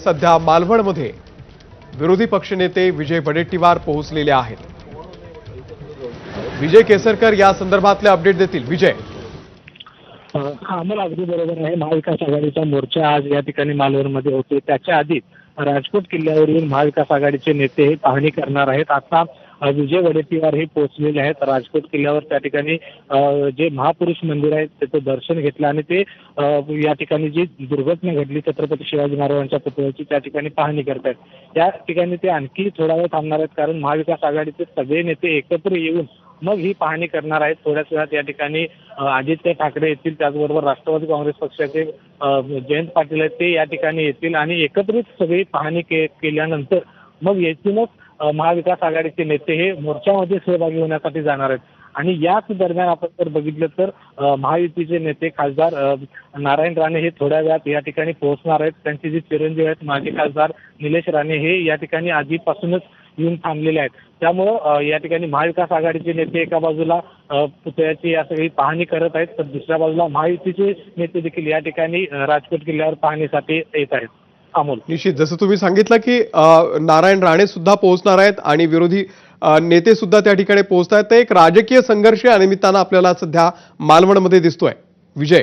सध्या मालवणमध्ये विरोधी पक्षनेते विजय वडेट्टीवार पोहोचलेले आहेत. विजय केसरकर या संदर्भातले अपडेट देतील. विजय. हा मला अगदी बरोबर आहे. महाविकास आघाडीचा मोर्चा आज या ठिकाणी मालवणमध्ये होते त्याच्या आधी राजकोट किल्ल्यावर येऊन महाविकास आघाडीचे नेते हे पाहणी करणार आहेत. आता विजय वडेट्टीवार हे पोहोचलेले आहेत. राजकोट किल्ल्यावर त्या ठिकाणी जे महापुरुष मंदिर आहे त्याचं दर्शन घेतलं आणि ते या ठिकाणी जी दुर्घटना घडली छत्रपती शिवाजी महाराजांच्या पुतळ्याची त्या ठिकाणी पाहणी करतायत. या ठिकाणी ते आणखी थोडा वेळ थांबणार आहेत कारण महाविकास आघाडीचे सगळे नेते एकत्र येऊन मग ही पाहणी करणार आहेत. थोड्याच वेळात या ठिकाणी आदित्य ठाकरे येतील. त्याचबरोबर राष्ट्रवादी काँग्रेस पक्षाचे जयंत पाटील आहेत ते या ठिकाणी येतील आणि एकत्रित सगळी पाहणी के केल्यानंतर मग येथूनच महाविकास आघाडीचे नेते हे मोर्चामध्ये सहभागी होण्यासाठी जाणार आहेत. आणि याच दरम्यान आपण जर बघितलं तर महायुतीचे नेते खासदार नारायण राणे हे थोड्या वेळात या ठिकाणी पोहोचणार आहेत. त्यांचे जे चिरंजीव आहेत माजी खासदार निलेश राणे हे या ठिकाणी आधीपासूनच येऊन थांबलेले आहेत. त्यामुळं या ठिकाणी महाविकास आघाडीचे नेते एका बाजूला पुतळ्याची या सगळी पाहणी करत आहेत तर दुसऱ्या बाजूला महायुतीचे नेते देखील या ठिकाणी राजकोट किल्ल्यावर पाहणीसाठी येत आहेत. अमोल. निश्चित. जसं तुम्ही सांगितलं की नारायण राणे सुद्धा पोहोचणार आहेत आणि विरोधी नेते सुद्धा त्या ठिकाणी पोहोचत आहेत. तर एक राजकीय संघर्ष या निमित्तानं आपल्याला सध्या मालवणमध्ये दिसतोय. विजय.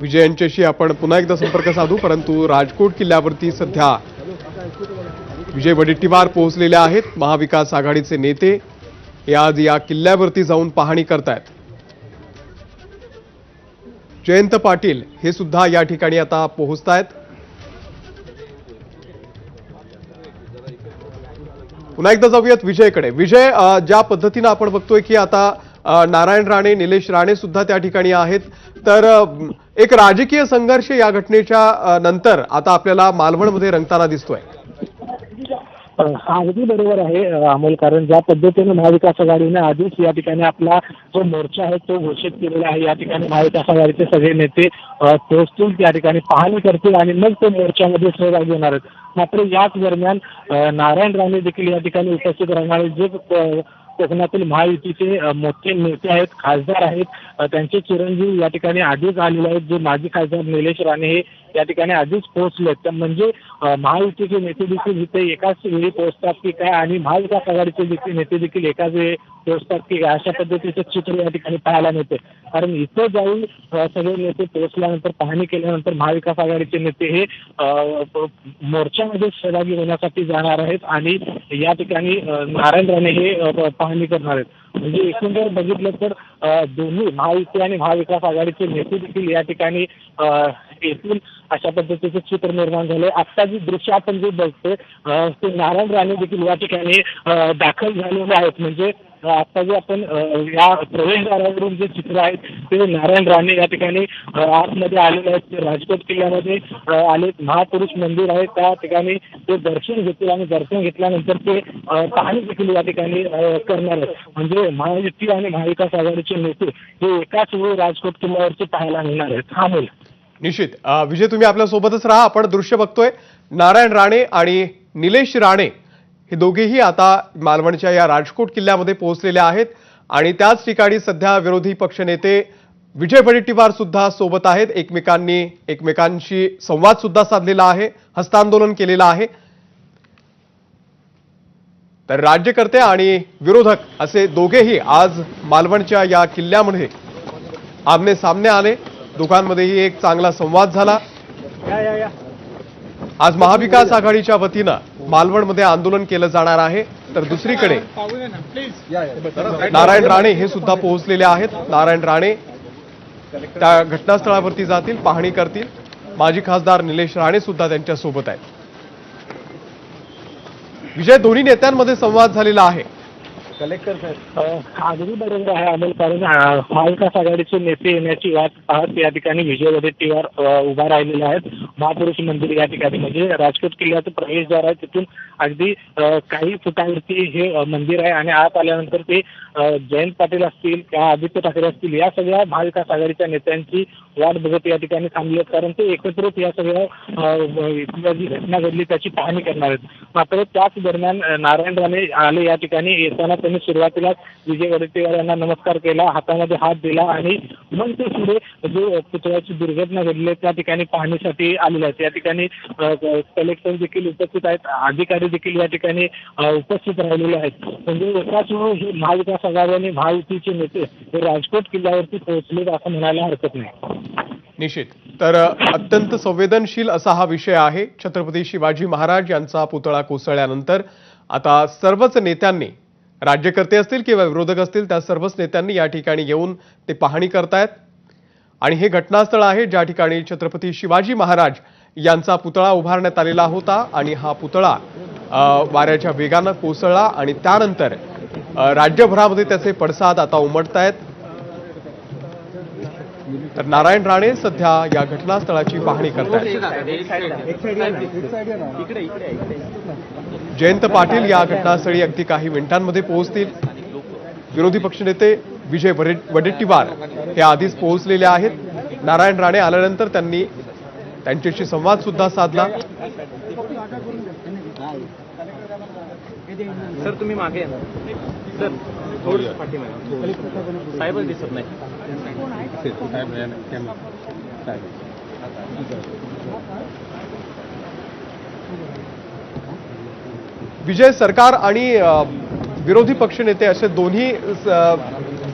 विजय यांच्याशी आपण पुन्हा एकदा संपर्क साधू परंतु राजकोट किल्ल्यावरती सध्या विजय वडेट्टीवार पोहोचलेले आहेत. महाविकास आघाडीचे नेते आज या किल्ल्यावरती जाऊन पाहणी करतायत. जयंत पाटील हे सुद्धा या ठिकाणी आता पोहोचतायत. पुन्हा एकदा जाऊयात विजयकडे. विजय ज्या पद्धतीनं आपण बघतोय की आता नारायण राणे निलेश राणे सुद्धा त्या ठिकाणी आहेत. तर एक राजकीय संघर्ष या घटनेच्या नंतर आता आपल्याला मालवणमध्ये रंगताना दिसतोय. अगदी बरोबर आहे अमोल. कारण ज्या पद्धतीने महाविकास आघाडीने आधीच या ठिकाणी आपला जो मोर्चा आहे तो घोषित केलेला आहे या ठिकाणी महाविकास आघाडीचे सगळे नेते पोहोचतील त्या ठिकाणी पाहणी करतील आणि मग ते मोर्चामध्ये सहभागी होणार आहेत. मात्र याच दरम्यान नारायण राणे देखील या ठिकाणी उपस्थित राहणार जे कोकणातील महायुतीचे मोठे नेते आहेत खासदार आहेत त्यांचे चिरंजीव या ठिकाणी आधीच आलेले आहेत. जे माजी खासदार निलेश राणे हे या ठिकाणी आधीच पोहोचले आहेत तर म्हणजे महायुतीचे नेते देखील इथे एकाच वेळी पोहोचतात की काय आणि महाविकास आघाडीचे देखील नेते देखील एकाच वेळी पोहोचतात की काय अशा पद्धतीचं चित्र या ठिकाणी पाहायला मिळते. कारण इथं जाऊन सगळे नेते पोहोचल्यानंतर पाहणी केल्यानंतर महाविकास आघाडीचे नेते हे मोर्चामध्ये सहभागी होण्यासाठी जाणार आहेत आणि या ठिकाणी नारायण राणे हे प- पाहणी करणार आहेत. म्हणजे एकूण जर बघितलं तर दोन्ही महायुती आणि महाविकास आघाडीचे नेते देखील या ठिकाणी एकूण येथून अशा पद्धतीचं चित्र निर्माण झालंय. आत्ता जी दृश्य आपण जे बघतोय ते नारायण राणे देखील या ठिकाणी दाखल झालेले आहेत. म्हणजे आत्ता आता जे आपण या प्रवेशद्वारावरून जे चित्र आहेत ते नारायण राणे या ठिकाणी आतमध्ये आलेले आहेत. ते राजकोट किल्ल्यामध्ये आले महापुरुष मंदिर आहे. त्या ठिकाणी ते दर्शन घेतील आणि दर्शन घेतल्यानंतर ते पाहणी देखील या ठिकाणी करणार आहेत. म्हणजे महायुती आणि महाविकास आघाडीचे नेते हे एकाच वेळी राजकोट किल्ल्यावरचे पाहायला मिळणार आहेत. हा निश्चित. विजय तुम्ही आपल्या सोबतच राहा. आपण दृश्य बघतोय. नारायण राणे आणि निलेश राणे हे दोघेही आता मालवणच्या या राजकोट किल्ल्यामध्ये पोहोचलेले आहेत आणि त्याच ठिकाणी सध्या विरोधी पक्षनेते विजय वडेट्टीवार सुद्धा सोबत आहेत. एकमेकांनी एकमेकांशी संवाद सुद्धा साधलेला आहे हस्तांदोलन केलेलं आहे. तर राज्यकर्ते आणि विरोधक असे दोघेही आज मालवणच्या या किल्ल्यामध्ये आमने सामने आले. दोघांमध्येही एक चांगला संवाद झाला. या या या. आज महाविकास आघाडीच्या वतीनं मालवणमध्ये आंदोलन केलं जाणार आहे. तर दुसरीकडे नारायण राणे हे सुद्धा पोहोचलेले आहेत. नारायण राणे त्या घटनास्थळावरती जातील पाहणी करतील. माजी खासदार निलेश राणे सुद्धा त्यांच्यासोबत आहेत. विजय दोन्ही नेत्यांमध्ये संवाद झालेला आहे. कलेक्टर साहेब. अगदी बरोबर आहे अमोल कारण महाविकास आघाडीचे नेते येण्याची वाट पाहत या ठिकाणी विजय वडेट्टीवार उभा राहिलेले आहेत. महापुरुष मंदिर या ठिकाणी म्हणजे राजकोट किल्ल्याचं प्रवेशद्वार आहे तिथून अगदी काही फुटावरती हे मंदिर आहे आणि आत आल्यानंतर ते जयंत पाटील असतील किंवा आदित्य ठाकरे असतील या सगळ्या महाविकास आघाडीच्या नेत्यांची वाट बघत या ठिकाणी थांबली आहेत. कारण ते एकत्रित या सगळ्या जी घटना घडली त्याची पाहणी करणार आहेत. मात्र त्याच दरम्यान नारायण राणे आले या ठिकाणी येताना त्यांनी सुरुवातीलाच विजय वडेट्टीवार यांना नमस्कार केला हातामध्ये हात दिला आणि मग ते पुढे जो पुतळ्याची दुर्घटना घडली आहे, त्या ठिकाणी पाहणीसाठी आलेले आहेत. या ठिकाणी कलेक्टर देखील उपस्थित आहेत अधिकारी देखील या ठिकाणी उपस्थित राहिलेले आहेत. म्हणजे एकाच वेळी हे महाविकास आघाडी महायुतीचे नेते हे राजकोट किल्ल्यावरती पोहोचले असं म्हणायला हरकत नाही. निश्चित. तर अत्यंत संवेदनशील असा हा विषय आहे. छत्रपती शिवाजी महाराज यांचा पुतळा कोसळल्यानंतर आता सर्वच नेत्यांनी राज्यकर्ते असतील किंवा विरोधक असतील त्या सर्वच नेत्यांनी या ठिकाणी येऊन ते पाहणी करतायत. आणि हे घटनास्थळ आहे ज्या ठिकाणी छत्रपती शिवाजी महाराज यांचा पुतळा उभारण्यात आलेला होता आणि हा पुतळा वाऱ्याच्या वेगानं कोसळला आणि त्यानंतर राज्यभरामध्ये त्याचे पडसाद आता उमटत आहेत तर नारायण राणे सध्या या घटनास्थळाची पाहणी करतात जयंत पाटील या घटनास्थळी अगदी काही मिनिटांमध्ये पोहोचतील. विरोधी पक्षनेते विजय वडेट्टीवार हे आधीच पोहोचलेले आहेत. नारायण राणे आल्यानंतर त्यांनी त्यांच्याशी संवाद सुद्धा साधला. सर तुम्ही मागे सर साहेब दिसत नाही. विजय सरकार आणि विरोधी पक्षनेते असे दोन्ही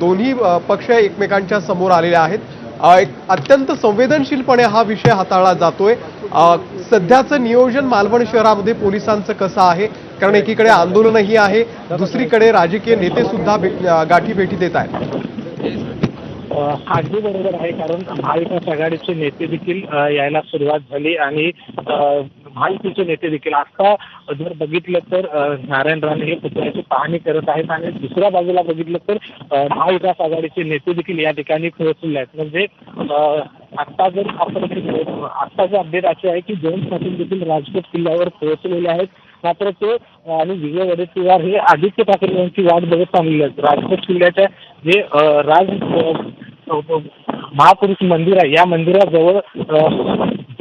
दोन्ही पक्ष एकमेकांच्या समोर आलेले आहेत. एक अत्यंत संवेदनशीलपणे हा विषय हाताळला जातोय. सध्याचं नियोजन मालवण शहरामध्ये पोलिसांचं कसं आहे? कारण एकीकडे आंदोलनही आहे. दुसरीकडे राजकीय नेते सुद्धा गाठी भेटी देत आहेत. अगदी बरोबर आहे. कारण महाविकास आघाडीचे नेते देखील यायला सुरुवात झाली आणि महायुतीचे नेते देखील. आता जर बघितलं तर नारायण राणे हे पुतळ्याची पाहणी करत आहेत आणि दुसऱ्या बाजूला बघितलं तर महाविकास आघाडीचे नेते देखील या ठिकाणी पोहोचले आहेत. म्हणजे आता जर आपण आत्ताचं अपडेट असे आहे की जयंत पाटील देखील राजकोट किल्ल्यावर पोहोचलेले आहेत. मात्र ते आणि विजय वडेट्टीवार हे आदित्य ठाकरे यांची वाट बघत थांबलेले आहेत. राजकोट किल्ल्याच्या जे राज महापुरुष मंदिर आहे या मंदिराजवळ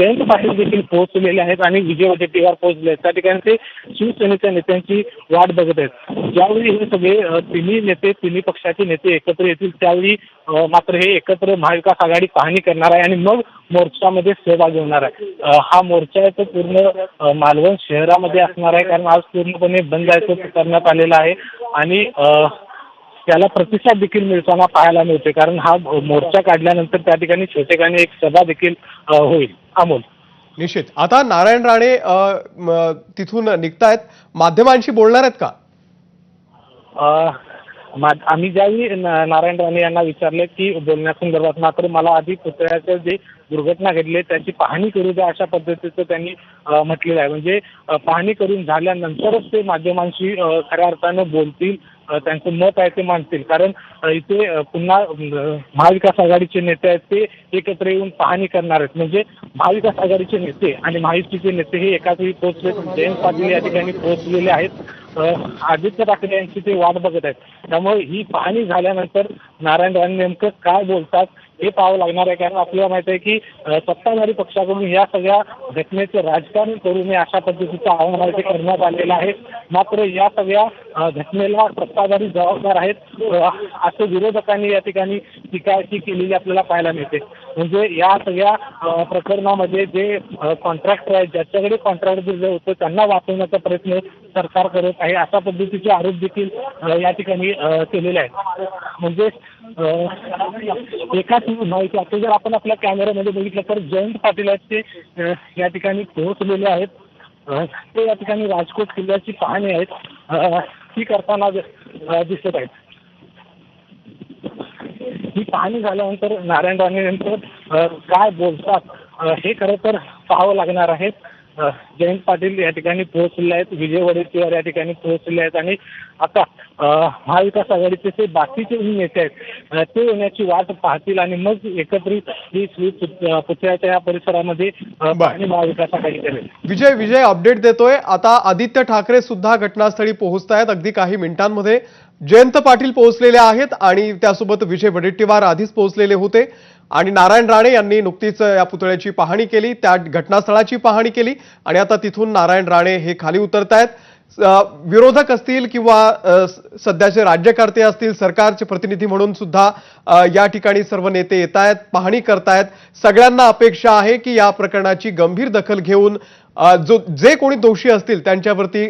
जयंत पाटील देखील पोहोचलेले आहेत आणि विजय वडेट्टीवार पोहोचले आहेत. त्या ठिकाणी ते शिवसेनेच्या नेत्यांची वाट बघत आहेत. ज्यावेळी हे सगळे तिन्ही नेते तिन्ही पक्षाचे नेते एकत्र येतील त्यावेळी मात्र हे एकत्र महाविकास आघाडी पाहणी करणार आहे आणि मग मोर्चामध्ये सहभाग घेणार आहे. हा मोर्चा आहे तो पूर्ण मालवण शहरामध्ये असणार आहे कारण आज पूर्णपणे बंद आहे तो करण्यात आलेला आहे. आणि त्याला प्रतिसाद देखील मिळताना पाहायला मिळते. कारण हा मोर्चा काढल्यानंतर त्या ठिकाणी छोटेखानी एक सभा देखील होईल. अमोल. निश्चित. आता नारायण राणे तिथून निघतायत. माध्यमांशी बोलणार आहेत का? आम्ही ज्यावेळी नारायण राणे यांना विचारले की बोलण्यासंदर्भात मात्र मला आधी पुतळ्याचं जे दुर्घटना घडली त्याची पाहणी करू द्या अशा पद्धतीचं त्यांनी म्हटलेलं आहे. म्हणजे पाहणी करून झाल्यानंतरच ते माध्यमांशी खऱ्या अर्थानं बोलतील त्यांचं मत आहे ते मांडतील. कारण इथे पुन्हा महाविकास आघाडीचे नेते आहेत ते एकत्र येऊन पाहणी करणार आहेत. म्हणजे महाविकास आघाडीचे नेते आणि महायुतीचे नेते हे एकाच वेळी पोहोचले जयंत पाटील या ठिकाणी पोहोचलेले आहेत. आदित्य ठाकरे यांची ते वाट बघत आहेत. त्यामुळे ही पाहणी झाल्यानंतर नारायण राणे नेमकं काय बोलतात हे पाहावं लागणार आहे. कारण आपल्याला माहीत आहे की सत्ताधारी पक्षाकडून या सगळ्या घटनेचं राजकारण करू नये अशा पद्धतीचं आवाहन आहे ते करण्यात आलेलं आहे. मात्र या सगळ्या घटनेला सत्ताधारी जबाबदार आहेत. असं विरोधकांनी या ठिकाणी टीका केलेली आपल्याला पाहायला मिळते. म्हणजे या सगळ्या प्रकरणामध्ये जे कॉन्ट्रॅक्टर आहेत ज्याच्याकडे कॉन्ट्रॅक्ट दिलं होतं त्यांना वाचवण्याचा प्रयत्न सरकार करत आहे. अशा पद्धतीचे आरोप देखील या ठिकाणी केलेले आहेत. म्हणजे एकाच माहिती आता जर आपण आपल्या कॅमेऱ्यामध्ये बघितलं तर जयंत पाटील आहेत ते या ठिकाणी पोहोचलेले आहेत. ते या ठिकाणी राजकोट किल्ल्याची पाहणी आहेत. ती करताना दिसत आहेत. ही पाहणी झाल्यानंतर नारायण राणे नंतर काय बोलतात हे खरं तर पाहावं लागणार आहे. जयंत पाटील या ठिकाणी पोहोचले आहेत विजय वडेट्टीवार या ठिकाणी पोहोचले आहेत. आणि आता महाविकास आघाडीचे ते बाकीचे जे नेते आहेत ते येण्याची वाट पाहतील आणि मग एकत्रित ही अ, पुतळ्याच्या या परिसरामध्ये पाहणी महाविकास आघाडी करेल विजय विजय अपडेट देतोय. आता आदित्य ठाकरे सुद्धा घटनास्थळी पोहोचतायत अगदी काही मिनिटांमध्ये जयंत पाटील पोहोचलेले आहेत आणि त्यासोबत विजय वडेट्टीवार आधीच पोहोचलेले होते. आणि नारायण राणे यांनी नुकतीच या पुतळ्याची पाहणी केली त्या घटनास्थळाची पाहणी केली आणि आता तिथून नारायण राणे हे खाली उतरत आहेत. विरोधक असतील किंवा स- सध्याचे राज्यकर्ते असतील सरकारचे प्रतिनिधी म्हणून सुद्धा या ठिकाणी सर्व नेते येत आहेत पाहणी करतायत सगळ्यांना अपेक्षा आहे की या प्रकरणाची गंभीर दखल घेऊन जो जे कोणी दोषी असतील त्यांच्यावरती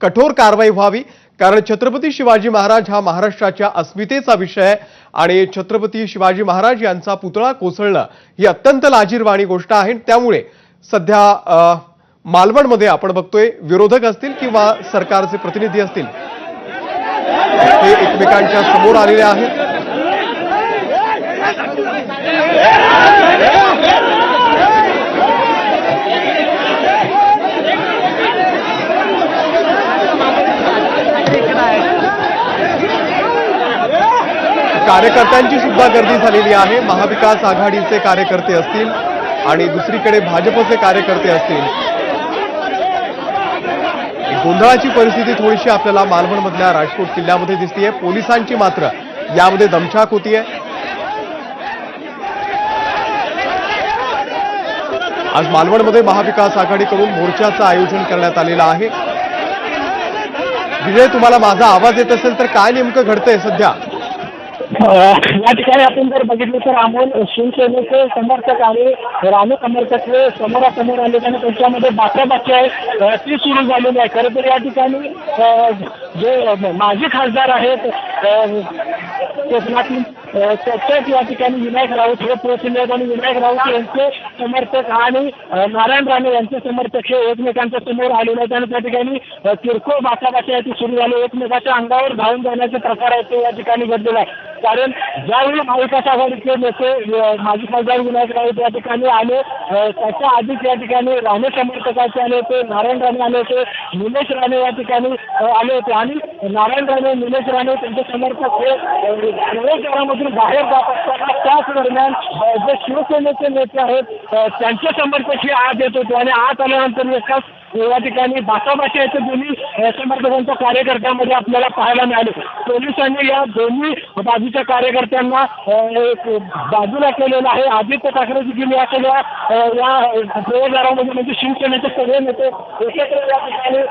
कठोर कारवाई व्हावी. कारण छत्रपती शिवाजी महाराज हा महाराष्ट्राच्या अस्मितेचा विषय आहे आणि छत्रपती शिवाजी महाराज यांचा पुतळा कोसळणं ही अत्यंत लाजीरवाणी गोष्ट आहे. त्यामुळे सध्या मालवणमध्ये आपण बघतोय विरोधक असतील किंवा सरकारचे प्रतिनिधी असतील हे एकमेकांच्या समोर आलेले आहेत. कार्यकर्त्यांची सुद्धा गर्दी झालेली आहे. महाविकास आघाडीचे कार्यकर्ते असतील आणि दुसरीकडे भाजपचे कार्यकर्ते असतील. गोंधळाची परिस्थिती थोडीशी आपल्याला मालवणमधल्या राजकोट किल्ल्यामध्ये दिसतीये. पोलिसांची मात्र यामध्ये दमछाक होतीये. आज मालवणमध्ये महाविकास आघाडीकडून मोर्चाचं आयोजन करण्यात आलेलं आहे. विजय तुम्हाला माझा आवाज येत असेल तर काय नेमकं घडतंय सध्या? या ठिकाणी आपण जर बघितलं तर अमोल शिवसेनेचे समर्थक आणि राणे समर्थकले समोरासमोर आले आणि त्यांच्यामध्ये बाकाबाकी आहे. ती सुरू झालेली आहे. खरं तर या ठिकाणी जे माजी खासदार आहेत कोकणातील कोकणातून या ठिकाणी विनायक राऊत हे पोहोचले आहेत आणि विनायक राऊत यांचे समर्थक आणि नारायण राणे यांचे समर्थक हे एकमेकांच्या समोर आलेले आहेत. आणि त्या ठिकाणी किरकोळ बाकाबाकी आहे. ती सुरू झाली. एकमेकाच्या अंगावर धावून जाण्याचे प्रकार आहेत. ते या ठिकाणी घडलेला आहे कारण ज्यावेळी महाविकास आघाडीचे नेते माजी खासदार विनायक राऊत या ठिकाणी आले त्याच्या आधीच या ठिकाणी राणे समर्थकाचे आले होते नारायण राणे आले होते निलेश राणे या ठिकाणी आले होते. आणि नारायण राणे निलेश राणे त्यांचे समर्थक हे प्रवेशद्वारामधून बाहेर जात असताना त्याच दरम्यान जे शिवसेनेचे नेते आहेत त्यांचे समर्थक हे आत येत होते. आणि आत आल्यानंतर एकाच या ठिकाणी बाचाबाची याच्या दोन्ही समर्थकांच्या कार्यकर्त्यांमध्ये आपल्याला पाहायला मिळाले. पोलिसांनी या दोन्ही बाजूच्या कार्यकर्त्यांना एक बाजूला केलेलं आहे. आदित्य ठाकरे देखील या सगळ्या या प्रयोगदारामध्ये म्हणजे शिवसेनेचे सगळे नेते एकत्र या ठिकाणी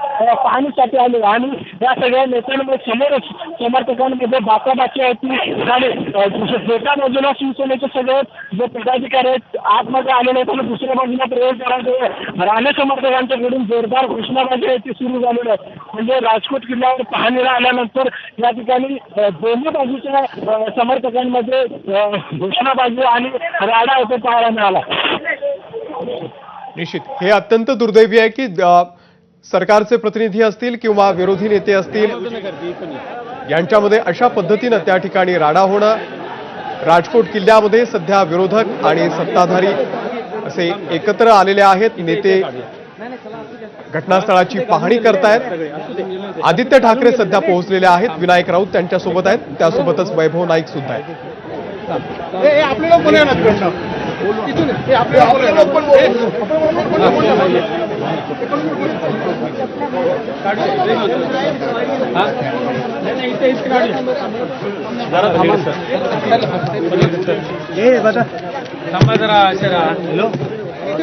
पाहणीसाठी आले. आणि या सगळ्या नेत्यांमध्ये समोरच समर्थकांमध्ये बाचाबाची आहे ती झाली एका बाजूला शिवसेनेचे सगळे जे पदाधिकारी आहेत आतमध्ये आलेले आहेत आणि दुसऱ्या बाजूला प्रयोगदारांचे राणे समर्थकांच्याकडून जोरदार घोषणाबाजी आहे ती सुरू झालेली आहे म्हणजे राजकोट किल्ल्यावर पाहणीला आल्यानंतर या ठिकाणी दोन्ही बाजूच्या समर्थकांमध्ये घोषणाबाजी आणि राडा इथे पाहायला मिळाला. निश्चित. हे अत्यंत दुर्दैवी आहे की सरकारचे प्रतिनिधी असतील किंवा विरोधी नेते असतील यांच्यामध्ये अशा पद्धतीनं त्या ठिकाणी राडा होणं राजकोट किल्ल्यामध्ये सध्या विरोधक आणि सत्ताधारी असे एकत्र आलेले आहेत. नेते घटनास्थळाची पाहणी करतायत. आदित्य ठाकरे सध्या पोहोचलेले आहेत. विनायक राऊत त्यांच्यासोबत आहेत. त्यासोबतच वैभव नाईक सुद्धा आहेत. जरा थांबा सर. थांबा जरा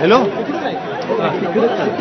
हॅलो